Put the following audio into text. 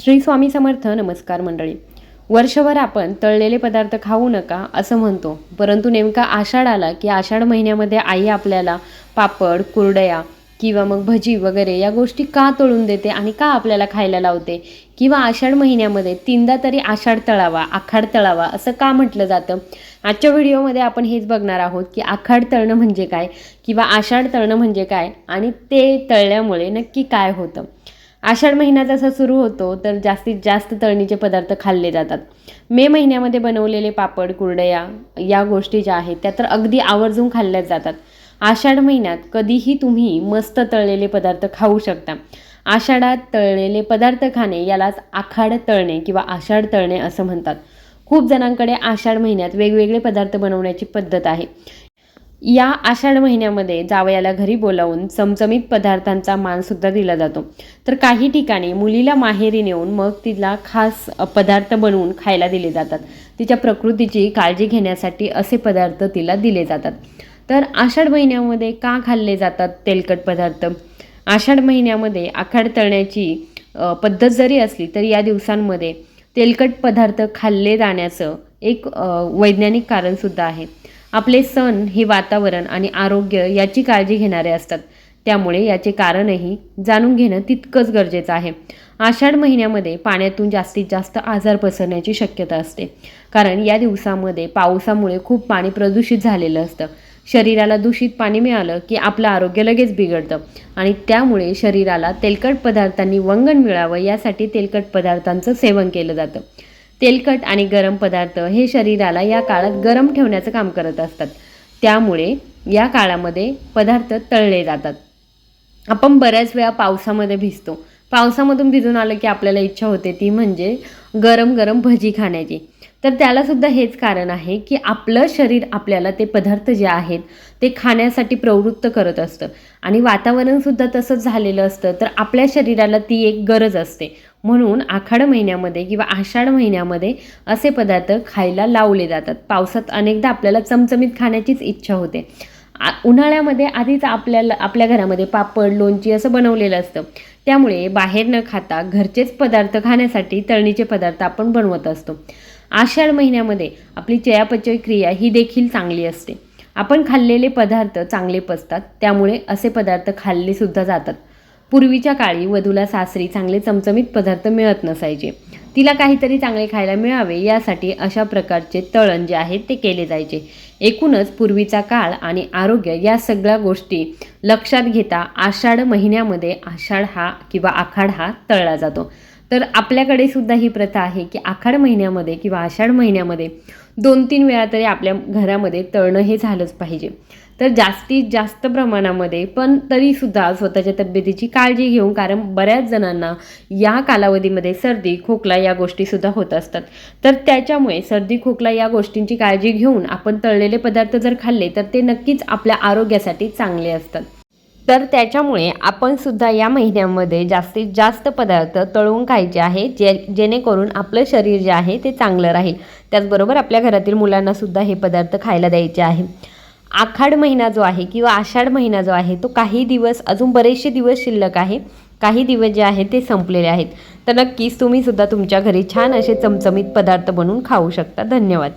श्री स्वामी समर्थ नमस्कार मंडळी. वर्षभर आपण तळलेले पदार्थ खाऊ नका असं म्हणतो. परंतु नेमका आषाढ आला की आषाढ महिन्यामध्ये आई आपल्याला पापड कुरडया किंवा मग भजी वगैरे या गोष्टी का तळून देते आणि का आपल्याला खायला लावते? किंवा आषाढ महिन्यामध्ये तीनदा तरी आषाढ तळावा आखाड तळावा असं का म्हटलं जातं? आजच्या व्हिडिओमध्ये आपण हेच बघणार आहोत की आखाड तळणं म्हणजे काय किंवा आषाढ तळणं म्हणजे काय आणि ते तळल्यामुळे नक्की काय होतं? आषाढ महिना जसा सुरू होतो तर जास्तीत जास्त तळणीचे पदार्थ खाल्ले जातात. मे महिन्यामध्ये बनवलेले पापड कुरडया या गोष्टी ज्या आहेत त्या तर अगदी आवर्जून खाल्ल्या जातात. आषाढ महिन्यात कधीही तुम्ही मस्त तळलेले पदार्थ खाऊ शकता. आषाढात तळलेले पदार्थ खाणे यालाच आखाड तळणे किंवा आषाढ तळणे असं म्हणतात. खूप जणांकडे आषाढ महिन्यात वेगवेगळे पदार्थ बनवण्याची पद्धत आहे. या आषाढ महिन्यामध्ये जावयाला घरी बोलावून चमचमीत पदार्थांचा मानसुद्धा दिला जातो. तर काही ठिकाणी मुलीला माहेरी नेऊन मग तिला खास पदार्थ बनवून खायला दिले जातात. तिच्या प्रकृतीची काळजी घेण्यासाठी असे पदार्थ तिला दिले जातात. तर आषाढ महिन्यामध्ये का खाल्ले जातात तेलकट पदार्थ? आषाढ महिन्यामध्ये आखाड तळण्याची पद्धत जरी असली तरी या दिवसांमध्ये तेलकट पदार्थ खाल्ले जाण्याचं एक वैज्ञानिक कारणसुद्धा आहे. आपले सण हे वातावरण आणि आरोग्य याची काळजी घेणारे असतात. त्यामुळे याचे कारणही जाणून घेणं तितकंच गरजेचं आहे. आषाढ महिन्यामध्ये पाण्यातून जास्तीत जास्त आजार पसरण्याची शक्यता असते. कारण या दिवसामध्ये पावसामुळे खूप पाणी प्रदूषित झालेलं असतं. शरीराला दूषित पाणी मिळालं की आपलं आरोग्य लगेच बिघडतं. आणि त्यामुळे शरीराला तेलकट पदार्थांनी वंगण मिळावं यासाठी तेलकट पदार्थांचं सेवन केलं जातं. तेलकट आणि गरम पदार्थ हे शरीराला या काळात गरम ठेवण्याचं काम करत असतात. त्यामुळे या काळामध्ये पदार्थ तळले जातात. आपण बऱ्याच वेळा पावसामध्ये भिजतो. पावसामधून भिजून आलं की आपल्याला इच्छा होते ती म्हणजे गरम गरम भजी खाण्याची. तर त्यालासुद्धा हेच कारण आहे की आपलं शरीर आपल्याला ते पदार्थ जे आहेत ते खाण्यासाठी प्रवृत्त करत असतं. आणि वातावरणसुद्धा तसंच झालेलं असतं. तर आपल्या शरीराला ती एक गरज असते. म्हणून आखाड महिन्यामध्ये किंवा आषाढ महिन्यामध्ये असे पदार्थ खायला लावले जातात. पावसात अनेकदा आपल्याला चमचमीत खाण्याचीच इच्छा होते. आ उन्हाळ्यामध्ये आधीच आपल्याला आपल्या घरामध्ये पापड लोणची असं बनवलेलं असतं. त्यामुळे बाहेर न खाता घरचेच पदार्थ खाण्यासाठी तळणीचे पदार्थ आपण बनवत असतो. आषाढ महिन्यामध्ये आपली चयापचय क्रिया ही देखील चांगली असते. आपण खाल्लेले पदार्थ चांगले पचतात त्यामुळे असे पदार्थ खाल्ले सुद्धा जातात. पूर्वीच्या काळी वधूला सासरी चांगले चमचमीत पदार्थ मिळत नसायचे. तिला काहीतरी चांगले खायला मिळावे यासाठी अशा प्रकारचे तळण जे आहेत ते केले जायचे. एकूणच पूर्वीचा काळ आणि आरोग्य या सगळ्या गोष्टी लक्षात घेता आषाढ महिन्यामध्ये आषाढ हा किंवा आखाड हा तळला जातो. तर आपल्याकडे सुद्धा ही प्रथा आहे की आखाड महिन्यामध्ये किंवा आषाढ महिन्यामध्ये दोन तीन वेळा तरी आपल्या घरामध्ये तळणं हे झालंच पाहिजे. तर जास्तीत जास्त प्रमाणामध्ये पण तरीसुद्धा स्वतःच्या तब्येतीची काळजी घेऊन कारण बऱ्याच जणांना या कालावधीमध्ये सर्दी खोकला या गोष्टीसुद्धा होत असतात. तर त्याच्यामुळे सर्दी खोकला या गोष्टींची काळजी घेऊन आपण तळलेले पदार्थ जर खाल्ले तर ते नक्कीच आपल्या आरोग्यासाठी चांगले असतात. तर त्याच्यामुळे आपण सुद्धा या महिन्यामध्ये जास्तीत जास्त पदार्थ तळून खायचे आहे जे जेणेकरून आपलं शरीर जे आहे ते चांगलं राहील. त्याचबरोबर आपल्या घरातील मुलांना सुद्धा हे पदार्थ खायला द्यायचे आहे. आखाड महिना जो आहे किंवा आषाढ महिना जो आहे तो काही दिवस अजून बरेचसे दिवस शिल्लक आहे. काही दिवस जे आहेत ते संपलेले आहेत. तर नक्कीच तुम्ही सुद्धा तुमच्या घरी छान असे चमचमीत पदार्थ बनवून खाऊ शकता. धन्यवाद.